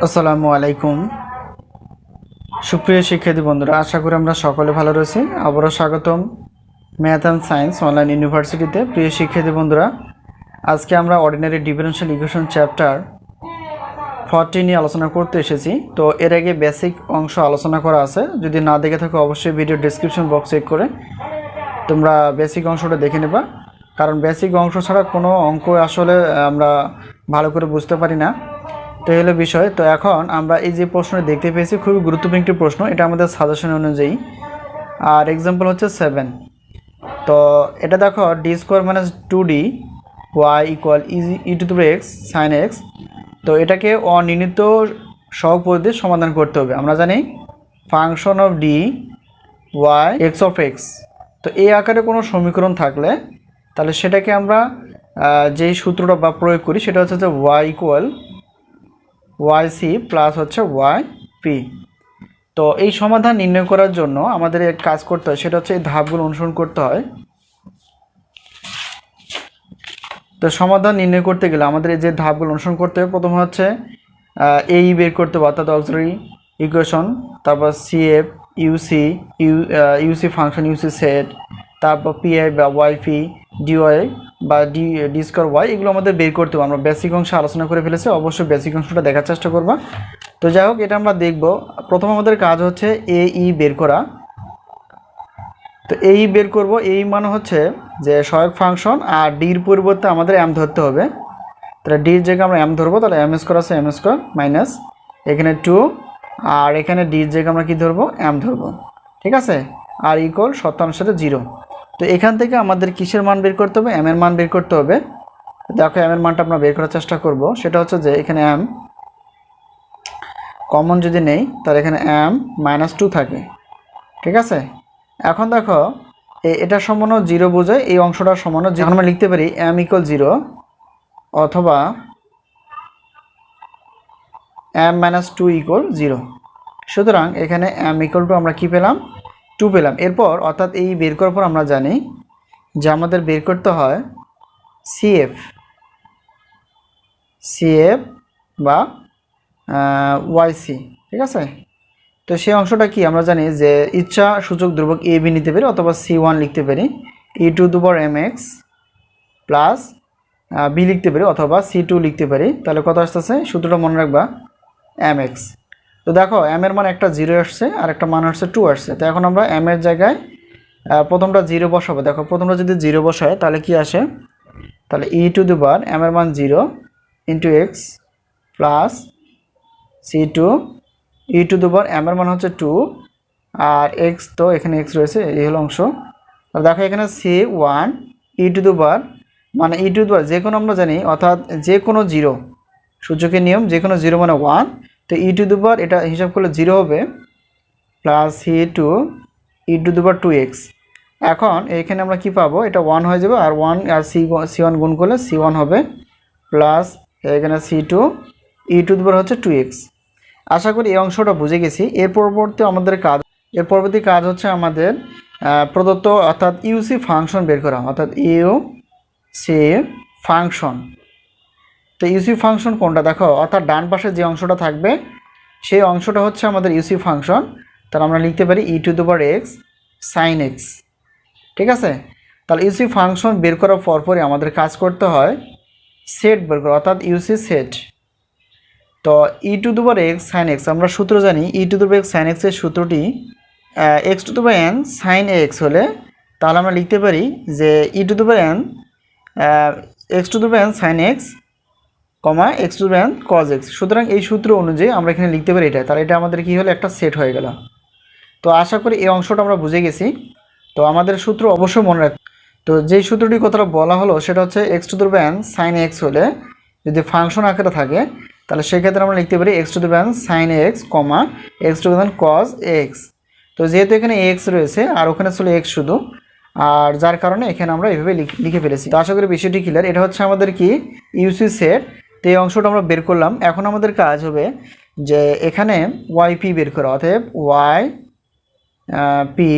আসসালামু আলাইকুম। সুপ্রিয় শিক্ষার্থী বন্ধুরা, আশা করি আমরা সকলে ভালো রয়েছি। আবারও স্বাগতম ম্যাথ অ্যান্ড সায়েন্স অনলাইন ইউনিভার্সিটিতে। প্রিয় শিক্ষার্থী বন্ধুরা, আজকে আমরা ordinary differential equation chapter forty নিয়ে আলোচনা করতে এসেছি। তো এর আগে বেসিক অংশ আলোচনা করা আছে। যদি না দেখে থাকো, অবশ্যই ভিডিও ডিসক্রিপশন বক্স চেক করে তোমরা বেসিক অংশটা দেখে নেবা। কারণ বেসিক অংশ ছাড়া কোনো অঙ্ক আসলে আমরা ভালো করে বুঝতে পারি না। তো হলো বিষয়। তো এখন আমরা এই যে প্রশ্নটা দেখতে পেয়েছি, খুবই গুরুত্বপূর্ণ একটি প্রশ্ন। এটা আমাদের সাজেশন অনুযায়ী। আর এক্সাম্পল হচ্ছে সেভেন তো এটা দেখো d square minus two d y equal is e to the x sine x তো এটাকে অনির্ণিত সহগ পদ্ধতির সমাধান করতে হবে। আমরা জানি function of D y x of x তো এই আকারে কোনো সমীকরণ থাকলে, তাহলে সেটাকে আমরা যেই সূত্রটা বা প্রয়োগ করি, সেটা হচ্ছে যে y equal y c plus হচ্ছে ওয়াই পি তো এই সমাধান নির্ণয় করার জন্য আমাদের এক কাজ করতে হয়, সেটা হচ্ছে এই ধাপগুলো অনুসরণ করতে হয়। তো সমাধান নির্ণয় করতে গেলে আমাদের এই যে ধাপগুলো অনুসরণ করতে হবে প্রথম হচ্ছে এই বের করতে হবে, অর্থাৎ অক্সিলারি ইকুয়েশন তারপর CF UC U UC function UC set তারপর পিআই বা ওয়াইপি ডিওয়াই বা ডি ডি স্কোয়ার ওয়াই এগুলো আমাদের বের করতে হবে। আমরা বেসিক অংশে আলোচনা করে ফেলেছি, অবশ্যই বেসিক অংশটা দেখার চেষ্টা করবা। তো যাই হোক, এটা আমরা দেখব। প্রথম আমাদের কাজ হচ্ছে এ ই বের করা। তো এই বের করব। এই মানে হচ্ছে যে সহায়ক ফাংশন আর ডির পরিবর্তে আমাদের এম ধরতে হবে। তাহলে ডির জায়গায় আমরা এম ধরবো, তাহলে এম স্কোয়ার আছে এম স্কোয়ার মাইনাস এখানে টু আর এখানে ডির জায়গায় আমরা কি ধরবো? এম ধরবো। ঠিক আছে? আর ইকুয়াল সাথে জিরো তো এখান থেকে আমাদের কিসের মান বের করতে হবে? এম এর মান বের করতে হবে। দেখো এম এর মানটা আমরা বের করার চেষ্টা করব। সেটা হচ্ছে যে এখানে এম কমন যদি নেই, তাহলে এখানে এম মাইনাস টু থাকে। ঠিক আছে? এখন দেখো এটা সমানও জিরো বোঝায়, এই অংশটার সমানও যখন আমরা লিখতে পারি এম ইকুয়াল জিরো অথবা m minus two equal zero সুতরাং এখানে এম ইকুয়াল টু আমরা কি পেলাম? টু পেলাম। এরপর অর্থাৎ এই বের করার পর আমরা জানি যে আমাদের বের করতে হয় সিএফ সিএফ বা ওয়াইসি ঠিক আছে? তো সেই অংশটা কি? আমরা জানি যে ইচ্ছা, সূচক, ধ্রুবক এ বি নিতে পারি অথবা সি ওয়ান লিখতে পারি। ই টু দুবার এম এক্স প্লাস বি লিখতে পারি অথবা সি টু লিখতে পারি। তাহলে কত আসতেছে? সূত্রটা মনে রাখবা এম এক্স তো দেখো এম এর মান একটা জিরো আসছে আর একটা মান আসছে টু আসছে। তো এখন আমরা এম এর জায়গায় প্রথমটা জিরো বসাবো। দেখো, প্রথমটা যদি জিরো বসায়, তাহলে কি আসে? তাহলে ই টু দু বার এম এর মান zero into x plus c two e to দু বার এম এর মান হচ্ছে টু আর এক্স তো এখানে এক্স রয়েছে, এই হলো অংশ। দেখো, এখানে সি ওয়ান ই টু দু বার মানে ই টু দু বার যে কোনো আমরা জানি, অর্থাৎ যে কোনো জিরো সূচকের নিয়ম যে কোনো জিরো মানে ওয়ান তো ই টু দুবার এটা হিসাব করলে জিরো হবে plus c two e to দুবার টু এক্স এখন এখানে আমরা কি পাবো? এটা ওয়ান হয়ে যাবে, আর ওয়ান আর সি সি ওয়ান গুণ করলে সি ওয়ান হবে প্লাস এখানে সি টু ই টু দুবার হচ্ছে টু এক্স আশা করি এই অংশটা বুঝে গেছি। এর পরবর্তী আমাদের কাজ, এর পরবর্তী কাজ হচ্ছে আমাদের প্রদত্ত অর্থাৎ ইউসি ফাংশন বের করা, অর্থাৎ ইউ সি ফাংশন তো ইউসি ফাংশন কোনটা? দেখো, অর্থাৎ ডান পাশে যে অংশটা থাকবে, সেই অংশটা হচ্ছে আমাদের ইউসি ফাংশন তাহলে আমরা লিখতে পারি ই টু দুবার এক্স সাইন এক্স ঠিক আছে? তাহলে ইউসি ফাংশন বের করার পরপরই আমাদের কাজ করতে হয় সেট বের করা, অর্থাৎ ইউসি সেট তো ই টু দুবার এক্স সাইন এক্স আমরা সূত্র জানি ই টু দুবার এক্স সাইন এক্সের সূত্রটি এক্স টু দুবার এন সাইন এক্স হলে, তাহলে আমরা লিখতে পারি যে ই টু দুবার এন এক্স টু দুবার n sine x comma x to n cos x. সুতরাং এই সূত্র অনুযায়ী আমরা এখানে লিখতে পারি এটা। তাহলে এটা আমাদের কি হলো? একটা সেট হয়ে গেল। তো আশা করি এই অংশটা আমরা বুঝে গেছি। তো আমাদের সূত্র অবশ্যই মনে রাখ তো যেই সূত্রটি কথাটা বলা হলো সেটা হচ্ছে x to n sine x হলে যদি ফাংশন আকারে থাকে, তাহলে সেক্ষেত্রে আমরা লিখতে পারি x to n sine x comma x to n cos x. তো যেহেতু এখানে এক্স রয়েছে, আর ওখানে ছিল এক্স শুধু, আর যার কারণে এখানে আমরা এইভাবে লিখ- লিখে ফেলেছি। তো আশা করি বিষয়টি ক্লিয়ার এটা হচ্ছে আমাদের কি? ইউসি সেট তো এই অংশটা আমরা বের করলাম। এখন আমাদের কাজ হবে যে এখানে ওয়াইপি বের করা, অতএব ওয়াই পি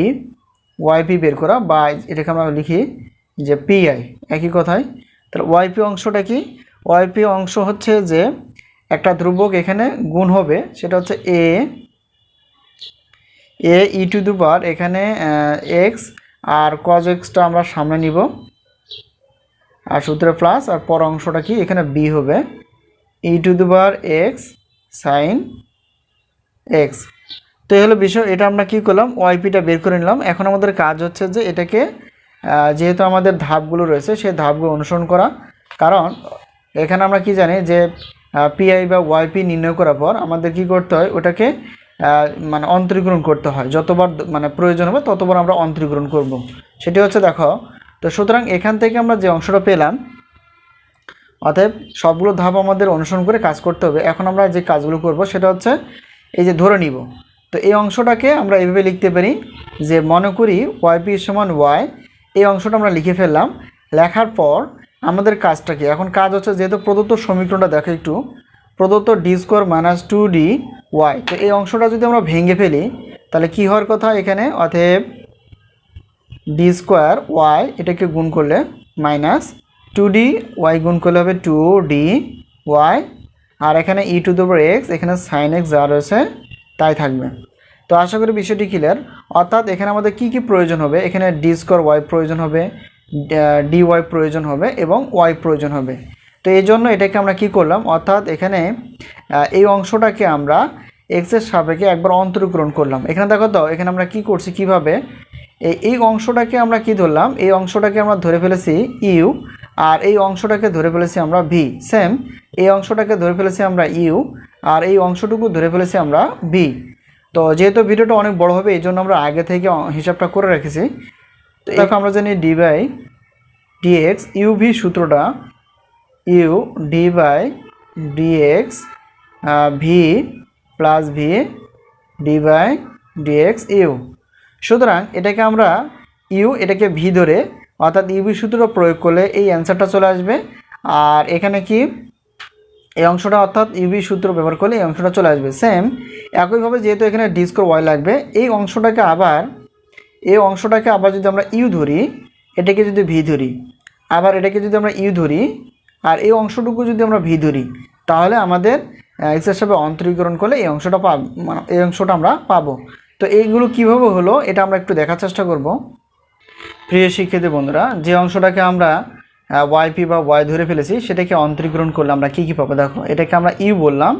ওয়াইপি বের করা বা এটাকে আমরা লিখি যে পিআই একই কথায় তাহলে ওয়াইপি অংশটা কি? ওয়াইপি অংশ হচ্ছে যে একটা ধ্রুবক এখানে গুণ হবে, সেটা হচ্ছে এ এ ই টু দু বার এখানে এক্স আর কজ এক্সটা আমরা সামনে নিব। আর সূত্রে প্লাস আর পর অংশটা কি? এখানে বি হবে। ই টু দু বার এক্স সাইন এক্স তো এই হলো বিষয়। এটা আমরা কি করলাম? ওয়াইপিটা বের করে নিলাম। এখন আমাদের কাজ হচ্ছে যে এটাকে যেহেতু আমাদের ধাপগুলো রয়েছে সেই ধাপগুলো অনুসরণ করা। কারণ এখানে আমরা কি জানি যে পিআই বা ওয়াইপি নির্ণয় করার পর আমাদের কি করতে হয়? ওটাকে মানে অন্তরীকরণ করতে হয়। যতবার মানে প্রয়োজন হবে ততবার আমরা অন্তরীকরণ করব। সেটি হচ্ছে, দেখো তো সুতরাং এখান থেকে আমরা যে অংশটা পেলাম, অতএব সবগুলো ধাপ আমাদের অনুসরণ করে কাজ করতে হবে। এখন আমরা যে কাজগুলো করব সেটা হচ্ছে এই যে ধরে নিব। তো এই অংশটাকে আমরা এইভাবে লিখতে পারি যে মনে করি ওয়াইপি সমান ওয়াই এই অংশটা আমরা লিখে ফেললাম। লেখার পর আমাদের কাজটা কি? এখন কাজ হচ্ছে যেহেতু প্রদত্ত সমীকরণটা দেখো একটু, প্রদত্ত D square minus two D y তো এই অংশটা যদি আমরা ভেঙে ফেলি, তাহলে কি হওয়ার কথা এখানে? অতএব ডি স্কোয়ার ওয়াই এটাকে গুণ করলে মাইনাস টু ডি ওয়াই গুণ করলে হবে টু ডি ওয়াই আর এখানে ই টু দ্য এক্স এখানে সাইন এক্স যা রয়েছে তাই থাকবে। তো আশা করি বিষয়টি ক্লিয়ার অর্থাৎ এখানে আমাদের কি কি প্রয়োজন হবে? এখানে ডি স্কোয়ার ওয়াই প্রয়োজন হবে ডি ওয়াই প্রয়োজন হবে এবং ওয়াই প্রয়োজন হবে। তো এই জন্য এটাকে আমরা কি করলাম? অর্থাৎ এখানে এই অংশটাকে আমরা এক্সের সাপেক্ষে একবার অন্তরীকরণ করলাম। এখানে দেখো তো, এখানে আমরা কি করছি? কীভাবে এই এই অংশটাকে আমরা কি ধরলাম? এই অংশটাকে আমরা ধরে ফেলেছি ইউ আর এই অংশটাকে ধরে ফেলেছি আমরা ভি সেম। এই অংশটাকে ধরে ফেলেছি আমরা ইউ আর এই অংশটুকু ধরে ফেলেছি আমরা ভি। তো যেহেতু ভিডিওটা অনেক বড় হবে এই জন্য আমরা আগে থেকে হিসাবটা করে রেখেছি। তো দেখো আমরা জানি ডি বাই ডিএক্স ইউভি সূত্রটা u D by dx v plus v D by dx u সুতরাং এটাকে আমরা ইউ, এটাকে ভি ধরে, অর্থাৎ ইউভি সূত্র প্রয়োগ করলে এই অ্যান্সারটা চলে আসবে। আর এখানে কি? এই অংশটা, অর্থাৎ ইউভি সূত্র ব্যবহার করলে এই অংশটা চলে আসবে। সেম একইভাবে যেহেতু এখানে ডিস্কোর ওয়াই লাগবে, এই অংশটাকে আবার, এই অংশটাকে আবার যদি আমরা ইউ ধরি, এটাকে যদি ভি ধরি, আবার এটাকে যদি আমরা ইউ ধরি, আর এই অংশটুকু যদি আমরা ভি ধরি, তাহলে আমাদের এক্স হিসাবে অন্তরীকরণ করলে এই অংশটা পাব মানে এই অংশটা আমরা পাবো। তো এইগুলো কীভাবে হলো, এটা আমরা একটু দেখার চেষ্টা করব। প্রিয় শিক্ষিত বন্ধুরা, যে অংশটাকে আমরা ওয়াইপি বা ওয়াই ধরে ফেলেছি, সেটাকে অন্তরীকরণ করলে আমরা কী কী পাবো? দেখো, এটাকে আমরা ইউ বললাম,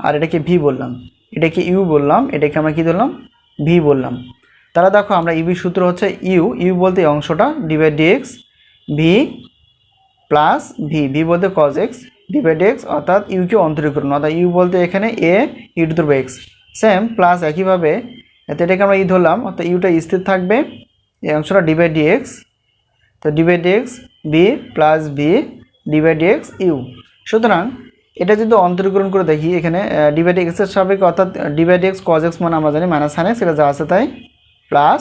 আর এটাকে ভি বললাম। এটাকে ইউ বললাম, এটাকে আমরা কী ধরলাম? ভি বললাম। তাহলে দেখো, আমরা ইবি সূত্র হচ্ছে ইউ ইউ বলতে এই অংশটা divide dx v plus v v বলতে কজ এক্স ডিভাইড এক্স অর্থাৎ ইউকে অন্তরীকরণ। অর্থাৎ ইউ বলতে এখানে a u to x same plus একইভাবে এতে এটাকে আমরা ই ধরলাম অর্থাৎ ইউটা স্থির থাকবে। এই অংশটা ডিভাইড ডিএক্স তো divide x b plus b divide x u সুতরাং এটা যদি অন্তরীকরণ করে দেখি, এখানে ডিভাইড এক্সের সাপেক্ষে অর্থাৎ ডিভাইড এক্স কজ এক্স মানে আমরা জানি মাইনাস সাইন এক্স এটা যা আছে তাই প্লাস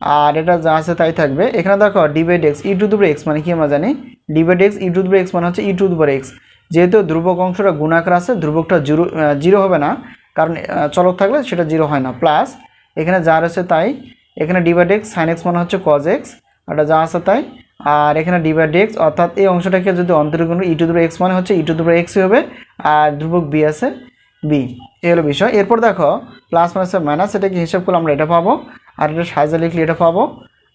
আর এটা যা আছে তাই থাকবে। এখানে দেখো divide x e to x মানে কি আমরা জানি? Divide x e to x মানে হচ্ছে ই টু এক্স যেহেতু ধ্রুবক অংশটা গুণাকার আছে, ধ্রুবকটা জিরো জিরো হবে না, কারণ চলক থাকলে সেটা জিরো হয় না। প্লাস এখানে যা রয়েছে তাই। এখানে ডিভাইড এক্স সাইন এক্স মানে হচ্ছে কজ এক্স এটা যা আছে তাই। আর এখানে ডিভাইড এক্স অর্থাৎ এই অংশটাকে যদি অন্তরীকরণ ই টু দুপুর এক্স মানে হচ্ছে ই টু দুপুর এক্সই হবে, আর ধ্রুবক বি আছে বি এই হলো বিষয়। এরপর দেখো প্লাস মাইনাসের মাইনাস এটাকে হিসাব করলে আমরা এটা পাবো? আর এটা সাজা লিখলে এটা পাবো।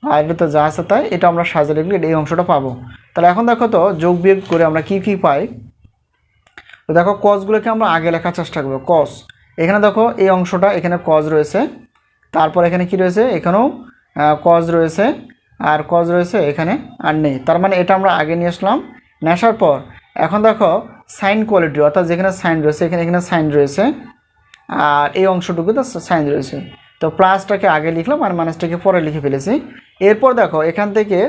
আর এটা তো যা আছে তাই, এটা আমরা সাজা লিখলে এই অংশটা পাবো। তাহলে এখন দেখো তো, যোগ বিয়োগ করে আমরা কি কি পাই? তো দেখো কসগুলোকে আমরা আগে লেখার চেষ্টা করব। কস এখানে দেখো, এই অংশটা, এখানে কজ রয়েছে। তারপর এখানে কি রয়েছে? এখানেও কজ রয়েছে আর কজ রয়েছে এখানে আর নেই। তার মানে এটা আমরা আগে নিয়ে আসলাম। নেশার পর, এখন দেখো সাইন কোয়ালিটি অর্থাৎ যেখানে সাইন রয়েছে, এখানে এখানে সাইন রয়েছে আর এই অংশটুকুতে সাইন রয়েছে। তো প্লাসটাকে আগে লিখলাম আর মাইনাসটাকে পরে লিখে ফেলেছি। এরপর দেখো এখান থেকে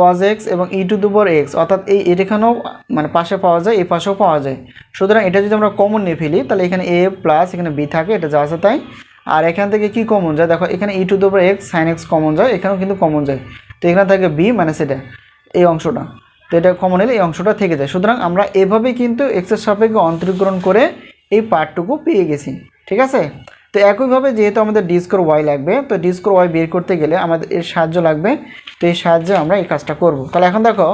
কজ এক্স এবং ই টু দুপর এক্স অর্থাৎ এই এখানেও মানে পাশে পাওয়া যায়, এই পাশেও পাওয়া যায়। সুতরাং এটা যদি আমরা কমন নিয়ে ফেলি, তাহলে এখানে এ প্লাস এখানে বি থাকে, এটা যা আছে তাই। আর এখান থেকে কি কমন যায়? দেখো, এখানে ই টু দুপর এক্স সাইন এক্স কমন যায়, এখানেও কিন্তু কমন যায়। তো এখানে থাকে বি মানে সেটা এই অংশটা। তো এটা কমন হলে এই অংশটা থেকে যায়। সুতরাং আমরা এভাবেই কিন্তু এক্সের সাপেক্ষে অন্তরীকরণ করে এই পার্টটুকু পেয়ে গেছি। ঠিক আছে? তো একইভাবে যেহেতু আমাদের ডিস্কোর ওয়াই লাগবে, তো ডিস্কোর ওয়াই বের করতে গেলে আমাদের এর সাহায্য লাগবে। তো এই সাহায্যে আমরা এই কাজটা করব। তাহলে এখন দেখো,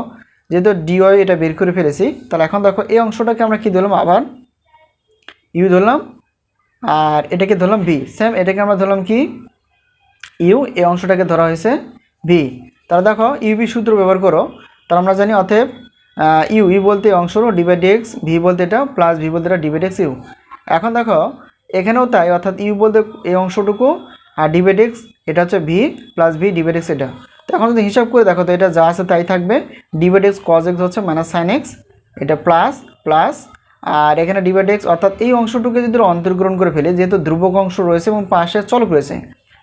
যেহেতু ডিওয়াই এটা বের করে ফেলেছি, তাহলে এখন দেখো এই অংশটাকে আমরা কি ধরলাম? আবার ইউ ধরলাম। আর এটাকে ধরলাম বি সেম এটাকে আমরা ধরলাম কি? ইউ এই অংশটাকে ধরা হয়েছে ভি তাহলে দেখো ইউবি সূত্র ব্যবহার করো। তাহলে আমরা জানি অতএব ইউ ইউ বলতে অংশ ডিভাইড এক্স ভি বলতে এটা প্লাস ভি বলতে এটা ডিভাইড এক্স ইউ এখন দেখো, এখানেও তাই, অর্থাৎ ইউ বলতে এই অংশটুকু, আর ডিভাইড এক্স এটা হচ্ছে v plus v divide x এটা। তো এখন যদি হিসাব করে দেখো, তো এটা যা আছে তাই থাকবে। ডিভাইড এক্স কজ এক্স হচ্ছে মাইনাস সাইন এক্স এটা প্লাস প্লাস আর এখানে ডিভাইড এক্স অর্থাৎ এই অংশটুকে যদি অন্তর্গ্রহণ করে ফেলি, যেহেতু ধ্রুবক অংশ রয়েছে এবং পাশে চলক রয়েছে,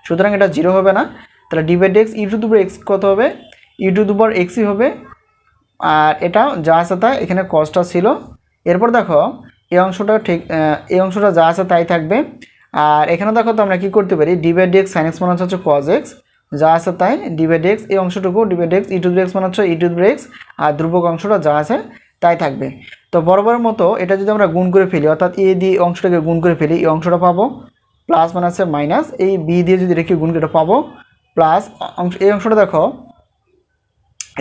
সুতরাং এটা জিরো হবে না। তাহলে ডিভাইড এক্স টু দুবার এক্স কত হবে? ই টু দুবার এক্সই হবে। আর এটা যা আছে তাই এখানে কসটা ছিল। এরপর দেখো, এই অংশটা ঠিক এই অংশটা যা আছে তাই থাকবে। আর এখানে দেখো তো আমরা কী করতে পারি? ডিভাইড এক্স সাইন এক্স মানে হচ্ছে কজ এক্স যা আছে তাই ডিভাইড এক্স এই অংশটুকু divide x e to x মানে হচ্ছে ই টু এক্স আর ধ্রুবক অংশটা যা আছে তাই থাকবে। তো বরাবর মতো এটা যদি আমরা গুণ করে ফেলি, অর্থাৎ এ দিয়ে অংশটাকে গুণ করে ফেলি, এই অংশটা পাবো প্লাস মানে আছে মাইনাস এই বি দিয়ে যদি রেখে গুণ করে এটা পাবো প্লাস অংশ, এই অংশটা দেখো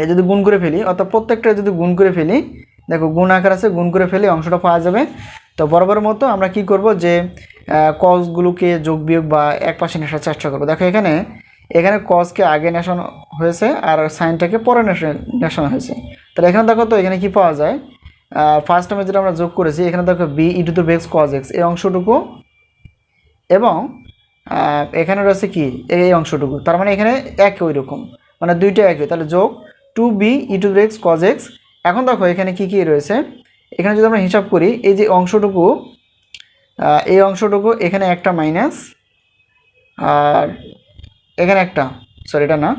এই যদি গুণ করে ফেলি, অর্থাৎ প্রত্যেকটা যদি গুণ করে ফেলি, দেখো গুণ আকার আছে, গুণ করে ফেলে অংশটা পাওয়া যাবে। তো বরাবর মতো আমরা কি করব যে কসগুলোকে যোগ বিয়োগ বা এক পাশে নেশার চেষ্টা করব। দেখো এখানে এখানে কসকে আগে নেশানো হয়েছে আর সাইনটাকে পরে নেশা- নেশানো হয়েছে। তাহলে এখানে দেখো তো এখানে কি পাওয়া যায়? ফার্স্ট টাইমে যেটা আমরা যোগ করেছি, এখানে দেখো বি ই টু দ্য বেক্স কজ এক্স এই অংশটুকু। এবং এখানে রয়েছে কি? এই অংশটুকু। তার মানে এখানে এক ওই রকম মানে দুইটা একই। তাহলে যোগ two b e to x cos x এখন দেখো এখানে কি কি রয়েছে? এখানে যদি আমরা হিসাব করি, এই যে অংশটুকু এই অংশটুকু, এখানে একটা মাইনাস আর এখানে একটা সরি এটা না।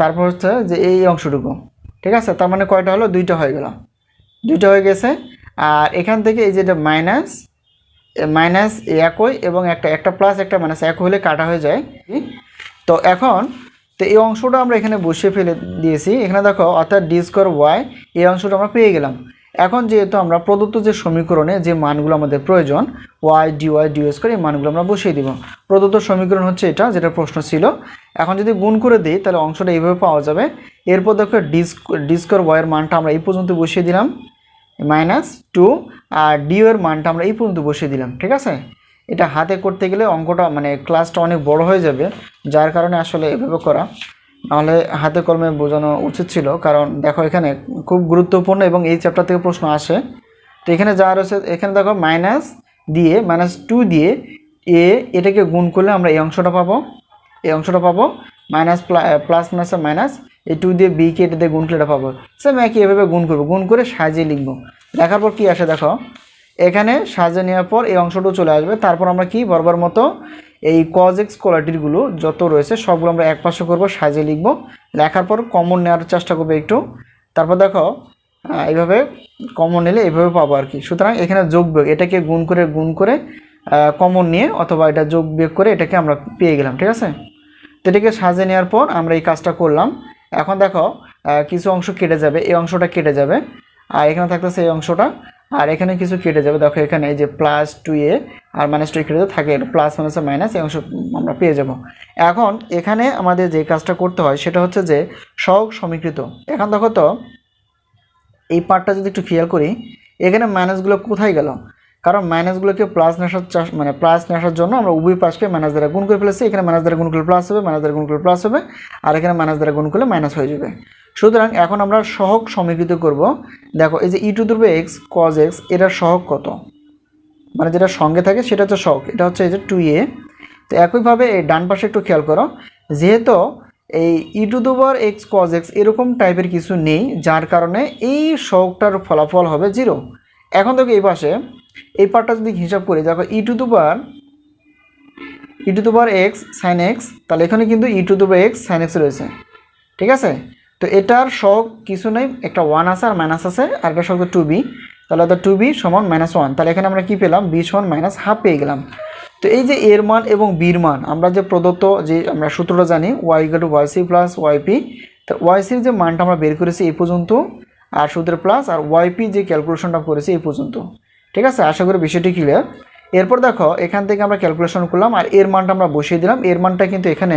তারপর হচ্ছে যে এই অংশটুকু। ঠিক আছে? তার মানে কয়টা হলো? দুইটা হয়ে গেল। দুইটা হয়ে গেছে। আর এখান থেকে এই যেটা মাইনাস মাইনাস একই এবং একটা একটা প্লাস একটা মাইনাস এক হলে কাটা হয়ে যায়। তো এখন, তো এই অংশটা আমরা এখানে বসিয়ে ফেলে দিয়েছি। এখানে দেখো, অর্থাৎ ডি স্কোয়ার ওয়াই এই অংশটা আমরা পেয়ে গেলাম। এখন যেহেতু আমরা প্রদত্ত যে সমীকরণে যে মানগুলো আমাদের প্রয়োজন y D y D square এই মানগুলো আমরা বসিয়ে দিব। প্রদত্ত সমীকরণ হচ্ছে এটা, যেটা প্রশ্ন ছিল। এখন যদি গুণ করে দিই, তাহলে অংশটা এইভাবে পাওয়া যাবে। এরপর দেখো ডি স্কোয়ার ওয়াইয়ের মানটা আমরা এই পর্যন্ত বসিয়ে দিলাম। মাইনাস টু আর ডিও এর মানটা আমরা এই পর্যন্ত বসিয়ে দিলাম, ঠিক আছে? এটা হাতে করতে গেলে অঙ্কটা মানে ক্লাসটা অনেক বড় হয়ে যাবে, যার কারণে আসলে এভাবে করা। নাহলে হাতে কলমে বোঝানো উচিত ছিল, কারণ দেখো এখানে খুব গুরুত্বপূর্ণ এবং এই চ্যাপ্টার থেকে প্রশ্ন আসে। তো এখানে যা রয়েছে, এখানে দেখো মাইনাস দিয়ে, মাইনাস টু দিয়ে এ, এটাকে গুণ করলে আমরা এই অংশটা পাবো। এই অংশটা পাবো, মাইনাস প্লাস মাইনাসে মাইনাস এই টু দিয়ে বি কে এটা দিয়ে গুণ করলে এটা পাবো। সেম একই, এভাবে গুণ করব। গুণ করে সাজিয়ে লিখব। লেখার পর কী আসে দেখো? এখানে সাজিয়ে নেওয়ার পর এই অংশটাও চলে আসবে। তারপর আমরা কি? বরাবর মতো এই কজেক্স কোয়ালিটিগুলো যত রয়েছে সবগুলো আমরা এক পাশে করব সাজিয়ে লিখব। লেখার পর কমন নেওয়ার চেষ্টা করব একটু। তারপর দেখো এইভাবে কমন নিলে এইভাবে পাবো আর কি। সুতরাং এখানে যোগ বিয়োগ, এটাকে গুণ করে গুণ করে কমন নিয়ে অথবা এটা যোগ বিয়োগ করে এটাকে আমরা পেয়ে গেলাম, ঠিক আছে? তো এটাকে সাজিয়ে নেওয়ার পর আমরা এই কাজটা করলাম। এখন দেখো কিছু অংশ কেটে যাবে, এই অংশটা কেটে যাবে, আর এখানে থাকতেছে এই অংশটা, আর এখানে কিছু কেটে যাবে। দেখো, এখানে এই যে প্লাস টু এ আর মাইনাস টু কেটে থাকে প্লাস মাইনাস মাইনাস এই অংশ আমরা পেয়ে যাব। এখন এখানে আমাদের যে কাজটা করতে হয়, সেটা হচ্ছে যে সহগ সমীকৃত। এখন দেখো তো, এই পার্টটা যদি একটু খেয়াল করি, এখানে মাইনাসগুলো কোথায় গেল? কারণ মাইনাসগুলোকে প্লাস নেশার চাষ মানে প্লাস নেশার জন্য আমরা উভয় পাশকে মাইনাস দ্বারা গুণ করে ফেলেছি, এখানে মাইনাস দ্বারা গুণ করলে প্লাস হবে মাইনাস দ্বারা গুণ করলে প্লাস হবে, আর এখানে মাইনাস দ্বারা গুণ করলে মাইনাস হয়ে যাবে। সুতরাং এখন আমরা সহগ সমীকৃত করব। দেখো, এই যে ই টু দ্রব্য এক্স কজ এক্স এটার সহগ কত? মানে যেটা সঙ্গে থাকে সেটা হচ্ছে সহগ, এটা হচ্ছে এই যে টু এ তো একইভাবে এই ডান পাশে একটু খেয়াল করো, যেহেতু এই ই টু দুবার এক্স কজ এক্স এরকম টাইপের কিছু নেই, যার কারণে এই সহগটার ফলাফল হবে জিরো এখন দেখো এই পাশে এই পার্টটা যদি হিসাব করি, দেখো ই টু দুবার ই টু দুবার এক্স সাইন এক্স তাহলে এখানে কিন্তু ই টু দুবার এক্স সাইন এক্স রয়েছে। ঠিক আছে? তো এটার শখ কিছু নেই, একটা ওয়ান আছে আর মাইনাস আছে, আর একটা সব টু বি তাহলে তো টু বি সমান মাইনাস ওয়ান তাহলে এখানে আমরা কি পেলাম? বি সমান মাইনাস হাফ পেয়ে গেলাম। তো এই যে এর মান এবং বির মান, আমরা যে প্রদত্ত যে আমরা সূত্রটা জানি y equal to y c plus yp তো ওয়াইসির যে মানটা আমরা বের করেছি এই পর্যন্ত, আর সূত্রের প্লাস আর ওয়াইপি যে ক্যালকুলেশনটা করেছি এই পর্যন্ত। ঠিক আছে? আশা করি বিষয়টি ক্লিয়ার এরপর দেখো এখান থেকে আমরা ক্যালকুলেশন করলাম আর এর মানটা আমরা বসিয়ে দিলাম। এর মানটা কিন্তু এখানে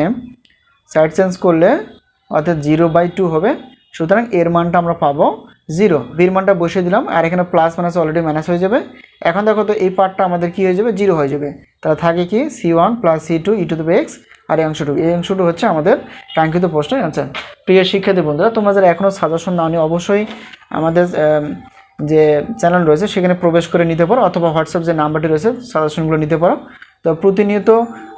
সাইড চেঞ্জ করলে অর্থাৎ জিরো বাই টু হবে। সুতরাং এর মানটা আমরা পাবো জিরো বির মানটা বসিয়ে দিলাম আর এখানে প্লাস মাইনাস অলরেডি মাইনাস হয়ে যাবে। এখন দেখো তো এই পার্টটা আমাদের কি হয়ে যাবে? জিরো হয়ে যাবে। তাহলে থাকে কি c one plus c two e to the x আর এই অংশটুকু। এই অংশটুকু হচ্ছে আমাদের কাঙ্ক্ষিত প্রশ্নের অ্যান্সার প্রিয় শিক্ষার্থী বন্ধুরা তোমরা যারা এখনও সাজেশন নাও অবশ্যই আমাদের আম, যে চ্যানেল রয়েছে, সেখানে প্রবেশ করে নিতে পারো অথবা হোয়াটসঅ্যাপ যে নাম্বারটি রয়েছে, সাজেশনগুলো নিতে পারো। তো প্রতিনিয়ত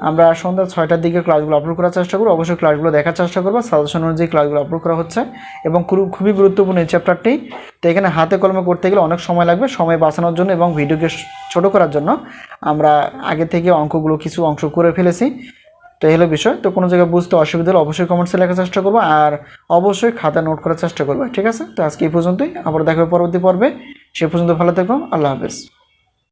আমরা সন্ধ্যা ছয়টার দিকে ক্লাসগুলো আপলোড করার চেষ্টা করব। অবশ্যই ক্লাসগুলো দেখার চেষ্টা করব, সাজেশন অনুযায়ী ক্লাসগুলো আপলোড করা হচ্ছে এবং খুবই গুরুত্বপূর্ণ এই চ্যাপ্টারটি তো এখানে হাতে কলমে করতে গেলে অনেক সময় লাগবে, সময় বাঁচানোর জন্য এবং ভিডিওকে ছোট করার জন্য। আমরা আগে থেকে অঙ্কগুলো কিছু অংশ করে ফেলেছি। তো এই হলো বিষয়। তো কোনো জায়গায় বুঝতে অসুবিধা হলে অবশ্যই কমেন্টসে লেখার চেষ্টা করব আর অবশ্যই খাতা নোট করার চেষ্টা করব, ঠিক আছে? তো আজকে এই পর্যন্তই। আবার দেখা হবে পরবর্তী পর্বে। সে পর্যন্ত ভালো থাকব আল্লাহ হাফেজ।